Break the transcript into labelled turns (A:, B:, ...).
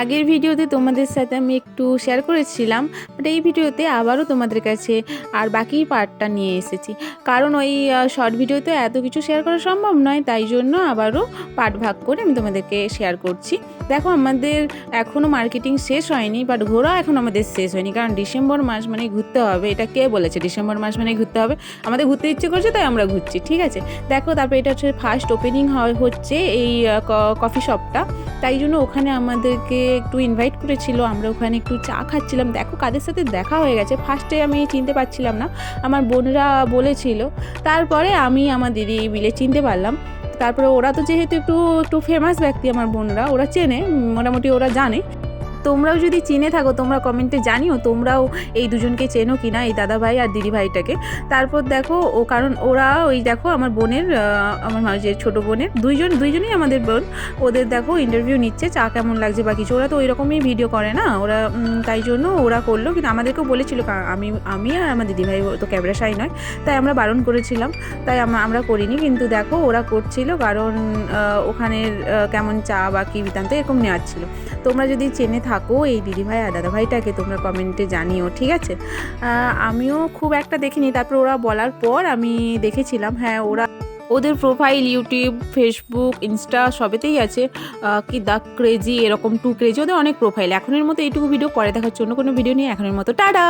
A: আগের ভিডিওতে তোমাদের সাথে আমি একটু শেয়ার করেছিলাম বাট এই ভিডিওতে আবারও তোমাদের কাছে আর বাকি পার্টটা নিয়ে এসেছি। কারণ ওই শর্ট ভিডিওতে এত কিছু শেয়ার করা সম্ভব নয়, তাই জন্য আবারও পার্ট ভাগ করে আমি তোমাদেরকে শেয়ার করছি। দেখো, আমাদের এখনও মার্কেটিং শেষ হয়নি বাট ঘোরা এখন আমাদের শেষ হয়নি, কারণ ডিসেম্বর মাস মানে ঘুরতে হবে। এটা কে বলেছে? ডিসেম্বর মাস মানে ঘুরতে হবে? আমাদের ঘুরতে ইচ্ছে করছে, তাই আমরা ঘুরছি, ঠিক আছে? দেখো, তারপরে এটা হচ্ছে ফার্স্ট ওপেনিং হয়, হচ্ছে এই কফি শপটা তাই জন্য ওখানে আমাদেরকে একটু ইনভাইট করেছিল, আমরা ওখানে একটু চা খাচ্ছিলাম। দেখো কাদের সাথে দেখা হয়ে গেছে। ফার্স্টে আমি চিনতে পারছিলাম না। আমার বোনরা বলেছিল। তারপরে আমি আমার দিদি মিলে চিনতে পারলাম। তারপরে ওরা তো যেহেতু একটু একটু ফেমাস ব্যক্তি আমার বোনরা, ওরা চেনে মোটামুটি ওরা জানে। তোমরাও যদি চিনে থাকো, তোমরা কমেন্টে জানিও তোমরাও এই দুজনকে চেনো কি না এই দাদাভাই আর দিদি ভাইটাকে তারপর দেখো, ও কারণ ওরা ওই দেখো আমার বোনের আমার মাঝে ছোটো বোনের, দুইজন দুইজনই আমাদের বোন। ওদের দেখো ইন্টারভিউ নিচ্ছে, চা কেমন লাগছে বা কিছু। ওরা তো ওই রকমই ভিডিও করে না? ওরা তাই জন্য ওরা করল। কিন্তু আমাদেরকেও বলেছিল আমি আমি আর আমার দিদিভাই তো ক্যামেরা সাই নয়। তাই আমরা বারণ করেছিলাম। তাই আমরা করিনি। কিন্তু দেখো ওরা করছিল কারণ ওখানের কেমন চা বা কী বৃত্তান্ত এরকম নেওয়ার ছিল। তোমরা যদি চেনে থাকো এই দিদিভাই আর দাদাভাইটাকে তোমরা কমেন্টে জানিও, ঠিক আছে? আমিও খুব একটা দেখিনি, তারপর ওরা বলার পর আমি দেখেছিলাম হ্যাঁ ওরা ওদের প্রোফাইল ইউটিউব ফেসবুক ইনস্টা সবেতেই আছে কি দ্য ক্রেজি এরকম টু ক্রেজি ওদের অনেক প্রোফাইল এখনের মতো এইটুকু ভিডিও করে দেখার জন্য কোনো ভিডিও নিয়ে এখনের মতো টাটা!